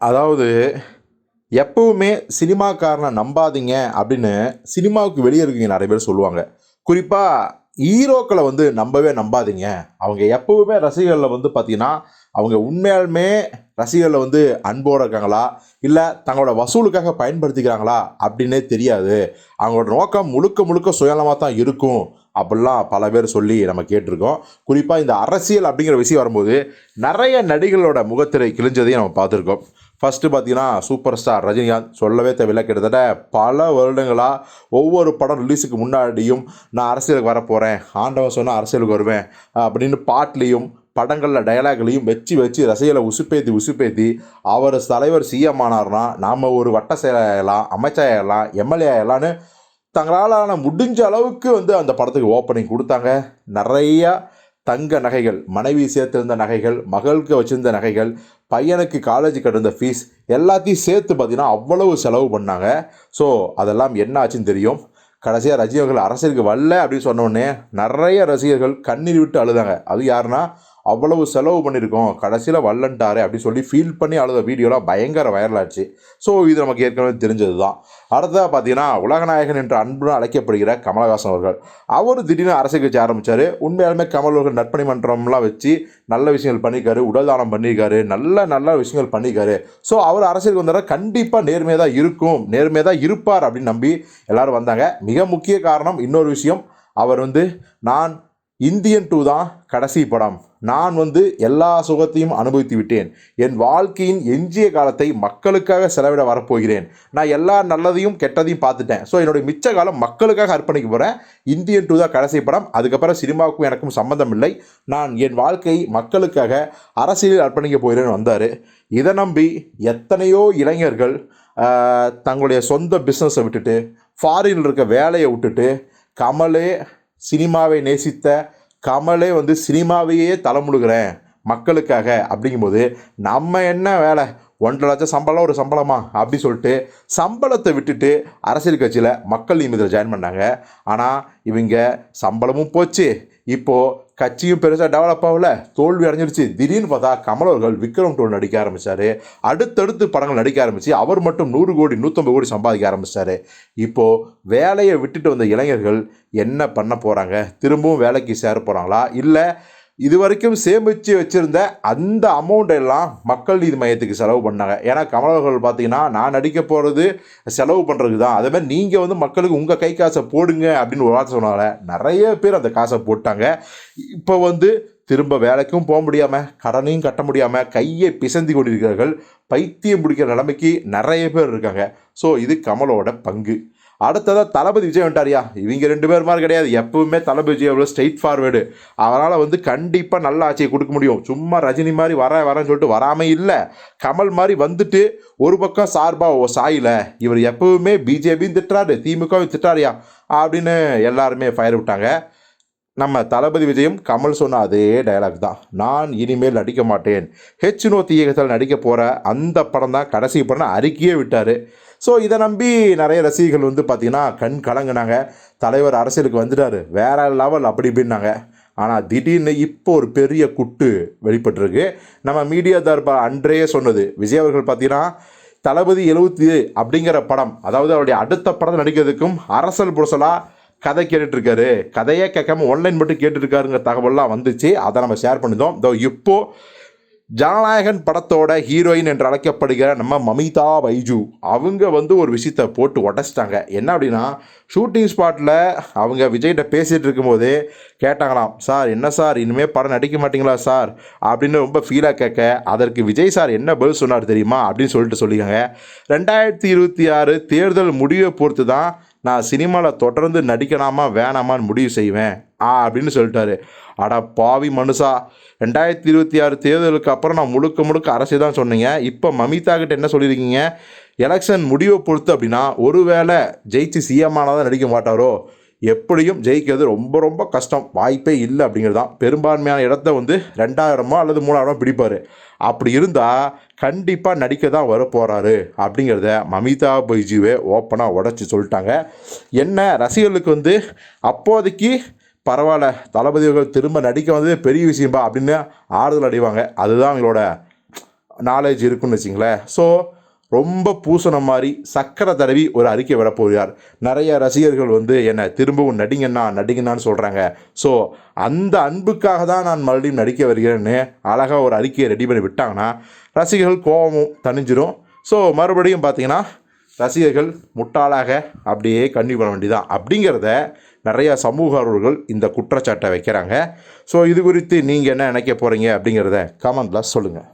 அதாவது எப்பவுமே சினிமாக்காரனை நம்பாதீங்க அப்படின்னு சினிமாவுக்கு வெளியே இருக்கீங்க நிறைய பேர் சொல்லுவாங்க. குறிப்பாக ஹீரோக்களை வந்து நம்பவே நம்பாதீங்க. அவங்க எப்பவுமே ரசிகர்களில் வந்து பார்த்தீங்கன்னா அவங்க உண்மையாலுமே ரசிகர்களில் வந்து அன்போடு இருக்காங்களா? இல்லை தங்களோட வசூலுக்காக பயன்படுத்திக்கிறாங்களா? அப்படின்னே தெரியாது. அவங்களோட நோக்கம் முழுக்க முழுக்க சுயநலமாக தான் இருக்கும் அப்படிலாம் பல பேர் சொல்லி நம்ம கேட்டிருக்கோம். குறிப்பாக இந்த அரசியல் அப்படிங்கிற விஷயம் வரும்போது நிறைய நடிகளோட முகத்திரை கிழிஞ்சதையும் நம்ம பார்த்துருக்கோம். ஃபஸ்ட்டு பார்த்தீங்கன்னா சூப்பர் ஸ்டார் ரஜினிகாந்த் சொல்லவே தேவையில்லை. கிட்டத்தட்ட பல வருடங்களாக ஒவ்வொரு படம் ரிலீஸுக்கு முன்னாடியும் நான் அரசியலுக்கு வரப்போகிறேன் ஆண்டவன் சொன்னால் அரசியலுக்கு வருவேன். அப்படின்னு பாட்லேயும் படங்களில் டயலாக்லையும் வச்சு வச்சு ரசிகளை உசுப்பேத்தி உசுப்பேத்தி அவர் தலைவர் சிஎம் ஆனார்னா நாம் ஒரு வட்ட செயலாகலாம் அமைச்சராகலாம் எம்எல்ஏ ஆகலான்னு தங்களாலான முடிஞ்ச அளவுக்கு வந்து அந்த படத்துக்கு ஓப்பனிங் கொடுத்தாங்க. நிறையா தங்க நகைகள் மனைவி சேர்த்திருந்த நகைகள் மகளுக்கு வச்சிருந்த நகைகள் பையனுக்கு காலேஜ் கட்டிருந்த ஃபீஸ் எல்லாத்தையும் சேர்த்து பார்த்தீங்கன்னா அவ்வளவு செலவு பண்ணாங்க. ஸோ அதெல்லாம் என்ன ஆச்சுன்னு தெரியும். கடைசியாக ரசிகர்கள் அரசியலுக்கு வரல அப்படின்னு சொன்னோடனே நிறைய ரசிகர்கள் கண்ணீர் விட்டு அழுதாங்க. அது யாருன்னா அவ்வளவு செலவு பண்ணியிருக்கோம் கடைசியில் வல்லன்ட்டாரு அப்படின்னு சொல்லி ஃபீல் பண்ணி அழுத வீடியோலாம் பயங்கர வைரலாச்சு ஸோ இது நமக்கு ஏற்கனவே தெரிஞ்சது தான் அடுத்ததாக பார்த்தீங்கன்னா உலகநாயகன் என்ற அன்புடன் அழைக்கப்படுகிற கமலஹாசன் அவர்கள். அவர் திடீர்னு அரசியல் கட்சி ஆரம்பித்தார் உண்மையாலுமே கமல் அவர்கள் நற்பணி மன்றம்லாம் வச்சு நல்ல விஷயங்கள் பண்ணியிருக்காரு உடல் தானம் பண்ணியிருக்காரு நல்ல நல்ல விஷயங்கள் பண்ணியிருக்காரு. ஸோ அவர் அரசியலுக்கு வந்தால் கண்டிப்பாக நேர்மையாக தான் இருக்கும் நேர்மையாக தான் இருப்பார் அப்படின்னு நம்பி எல்லாரும் வந்தாங்க. மிக முக்கிய காரணம் இன்னொரு விஷயம். அவர் வந்து நான் இந்தியன் டூ தான் கடைசி படம். நான் வந்து எல்லா சுகத்தையும் அனுபவித்து விட்டேன். என் வாழ்க்கையின் எஞ்சிய காலத்தை மக்களுக்காக செலவிட வரப்போகிறேன். நான் எல்லா நல்லதையும் கெட்டதையும் பார்த்துட்டேன். ஸோ என்னுடைய மிச்ச காலம் மக்களுக்காக அர்ப்பணிக்க போகிறேன் இந்தியன் டூ தான் கடைசி படம். அதுக்கப்புறம் சினிமாவுக்கும் எனக்கும் சம்மந்தம் இல்லை. நான் என் வாழ்க்கையை மக்களுக்காக அரசியலில் அர்ப்பணிக்க போகிறேன்னு வந்தார். இதை நம்பி எத்தனையோ இளைஞர்கள் தங்களுடைய சொந்த பிஸ்னஸை விட்டுட்டு ஃபாரினில் இருக்க வேலையை விட்டுட்டு கமலே சினிமாவை நேசித்த கமலே வந்து சினிமாவையே தலைமுழுகிறேன் மக்களுக்காக அப்படிங்கும்போது நம்ம என்ன வேலை? ஒன்றரை லட்சம் சம்பளம் ஒரு சம்பளமா? அப்படி சொல்லிட்டு சம்பளத்தை விட்டுட்டு அரசியல் கட்சியில் மக்கள் நியமனத்தில் ஜாயின் பண்ணாங்க. ஆனால் இவங்க சம்பளமும் போச்சு. இப்போது கட்சியும் பெருசாக டெவலப் ஆகல. தோல்வி அடைஞ்சிருச்சு. திடீர்னு பார்த்தா கமல் அவர்கள் விக்ரம் டோல் நடிக்க ஆரம்பித்தார் அடுத்தடுத்து படங்கள் நடிக்க ஆரம்பித்து அவர் மட்டும் நூறு கோடி நூற்றம்பது கோடி சம்பாதிக்க ஆரம்பித்தார் இப்போது வேலையை விட்டுட்டு வந்த இளைஞர்கள் என்ன பண்ண போகிறாங்க திரும்பவும் வேலைக்கு சேர போகிறாங்களா இல்லை இது வரைக்கும் சேமித்து வச்சுருந்த அந்த அமௌண்ட் எல்லாம் மக்கள் நீதி மையத்துக்கு செலவு பண்ணாங்க. ஏன்னா கமலவர்கள் பார்த்தீங்கன்னா நான் நடிக்க போகிறது செலவு பண்ணுறதுக்கு தான் அதே மாதிரி நீங்கள் வந்து மக்களுக்கு உங்கள் கை காசை போடுங்க அப்படின்னு ஒரு வார்த்தை சொன்னாங்க நிறைய பேர் அந்த காசை போட்டாங்க. இப்போ வந்து திரும்ப வேலைக்கும் போக முடியாமல் கடனையும் கட்ட முடியாமல் கையை பிசந்தி கொண்டிருக்கிறார்கள். பைத்தியம் பிடிக்கிற நிலைமைக்கு நிறைய பேர் இருக்காங்க. ஸோ இது கமலோட பங்கு. அடுத்ததாக தளபதி விஜய் வந்துட்டாரியா? இவங்க ரெண்டு பேர் மாதிரி கிடையாது. எப்பவுமே தளபதி விஜய் அவ்வளோ ஸ்ட்ரெயிட் ஃபார்வேர்டு அவரால் வந்து கண்டிப்பாக நல்ல ஆட்சியை கொடுக்க முடியும். சும்மா ரஜினி மாதிரி வர வரேன்னு சொல்லிட்டு வராமல் இல்லை. கமல் மாதிரி வந்துட்டு ஒரு பக்கம் சார்பாக சாயில இவர் எப்பவுமே பிஜேபியும் திட்டுறாரு திமுகவும் திட்டாரியா? அப்படின்னு எல்லாருமே ஃபயர் விட்டாங்க. நம்ம தளபதி விஜயம் கமல் சொன்ன அதே டயலாக் தான். நான் இனிமேல் நடிக்க மாட்டேன். ஹெச் நோத்தி இயக்கத்தில் நடிக்க போகிற அந்த படம் தான் கடைசி படம் அறிக்கையே விட்டார். ஸோ இதை நம்பி நிறைய ரசிகர்கள் வந்து பார்த்திங்கன்னா கண் கலங்குனாங்க. தலைவர் அரசியலுக்கு வந்துட்டார். வேற லெவல் அப்படி இப்படின்னாங்க. ஆனால் திடீர்னு இப்போ ஒரு பெரிய குட்டு வெளிப்பட்டிருக்கு. நம்ம மீடியா தர்பார் அன்றையே சொன்னது. விஜய் அவர்கள் பார்த்தீங்கன்னா தளபதி எழுபத்தி அப்படிங்கிற படம் அதாவது அவருடைய அடுத்த படம் நடிக்கிறதுக்கும் அரசல் புரசலாக கதை கேட்டுட்ருக்காரு. கதையே கேட்காம ஆன்லைன் மட்டும் கேட்டுருக்காருங்கிற தகவல்லாம் வந்துச்சு. அதை நம்ம ஷேர் பண்ணியிருந்தோம் இதோ இப்போது ஜனநாயகன் படத்தோட ஹீரோயின் என்று அழைக்கப்படுகிற நம்ம மமிதா பைஜு அவங்க வந்து ஒரு விஷயத்தை போட்டு உடச்சிட்டாங்க. என்ன அப்படின்னா ஷூட்டிங் ஸ்பாட்டில் அவங்க விஜய்கிட்ட பேசிகிட்டு இருக்கும்போது கேட்டாங்களாம் சார் என்ன சார் இனிமேல் படம் நடிக்க மாட்டீங்களா சார்? அப்படின்னு ரொம்ப ஃபீலாக கேட்க அதற்கு விஜய் சார் என்ன பதில் சொன்னார் தெரியுமா? அப்படின்னு சொல்லிட்டு சொல்லியிருக்காங்க. ரெண்டாயிரத்தி இருபத்தி ஆறு தேர்தல் முடிவை பொறுத்து தான் நான் சினிமாவில் தொடர்ந்து நடிக்கலாமா வேணாமான்னு முடிவு செய்வேன் ஆ அப்படின்னு சொல்லிட்டாரு. அட பாவி மனுஷா ரெண்டாயிரத்தி இருபத்தி ஆறு தேர்தலுக்கு அப்புறம் நான் முழுக்க முழுக்க அரசு தான் சொன்னீங்க. இப்போ மமிதா கிட்ட என்ன சொல்லியிருக்கீங்க? எலெக்ஷன் முடிவை பொறுத்து அப்படின்னா ஒருவேளை ஜெயிச்சு சிஎம் ஆனாதான் நடிக்க மாட்டாரோ? எப்படியும் ஜெயிக்கிறது ரொம்ப ரொம்ப கஷ்டம். வாய்ப்பே இல்லை அப்படிங்கிறது தான் பெரும்பான்மையான இடத்த வந்து ரெண்டாயிரமோ அல்லது மூணாயிரமோ பிடிப்பார். அப்படி இருந்தால் கண்டிப்பாக நடிக்க தான் வர போகிறாரு அப்படிங்கிறத மமிதா பைஜுவே ஓப்பனாக உடச்சி சொல்லிட்டாங்க. என்ன ரசிகர்களுக்கு வந்து அப்போதைக்கு பரவாயில்ல தளபதிகள் திரும்ப நடிக்க வந்தது பெரிய விஷயம்பா அப்படின்னு ஆறுதல் அடைவாங்க. அதுதான் அவங்களோட நாலேஜ் இருக்குன்னு வச்சிங்களேன். ஸோ ரொம்ப பூசணம் மாதிரி சக்கரை தடவி ஒரு அறிக்கை விட போகிறார் நிறைய ரசிகர்கள் வந்து என்னை திரும்பவும் நடிங்கண்ணா நடிங்கண்ணான்னு சொல்கிறாங்க ஸோ அந்த அன்புக்காக தான் நான் மறுபடியும் நடிக்க வருகிறேன்னு அழகாக ஒரு அறிக்கையை ரெடி பண்ணி விட்டாங்கன்னா ரசிகர்கள் கோபமும் தணிஞ்சிரும். ஸோ மறுபடியும் பார்த்தீங்கன்னா ரசிகர்கள் முட்டாளாக அப்படியே கண்ணி பண்ண வேண்டியதான் அப்படிங்கிறத நிறைய சமூக ஆர்வலர்கள் இந்த குற்றச்சாட்டை வைக்கிறாங்க. ஸோ இது குறித்து நீங்கள் என்ன நினைக்க போகிறீங்க அப்படிங்கிறத கமெண்டில் சொல்லுங்கள்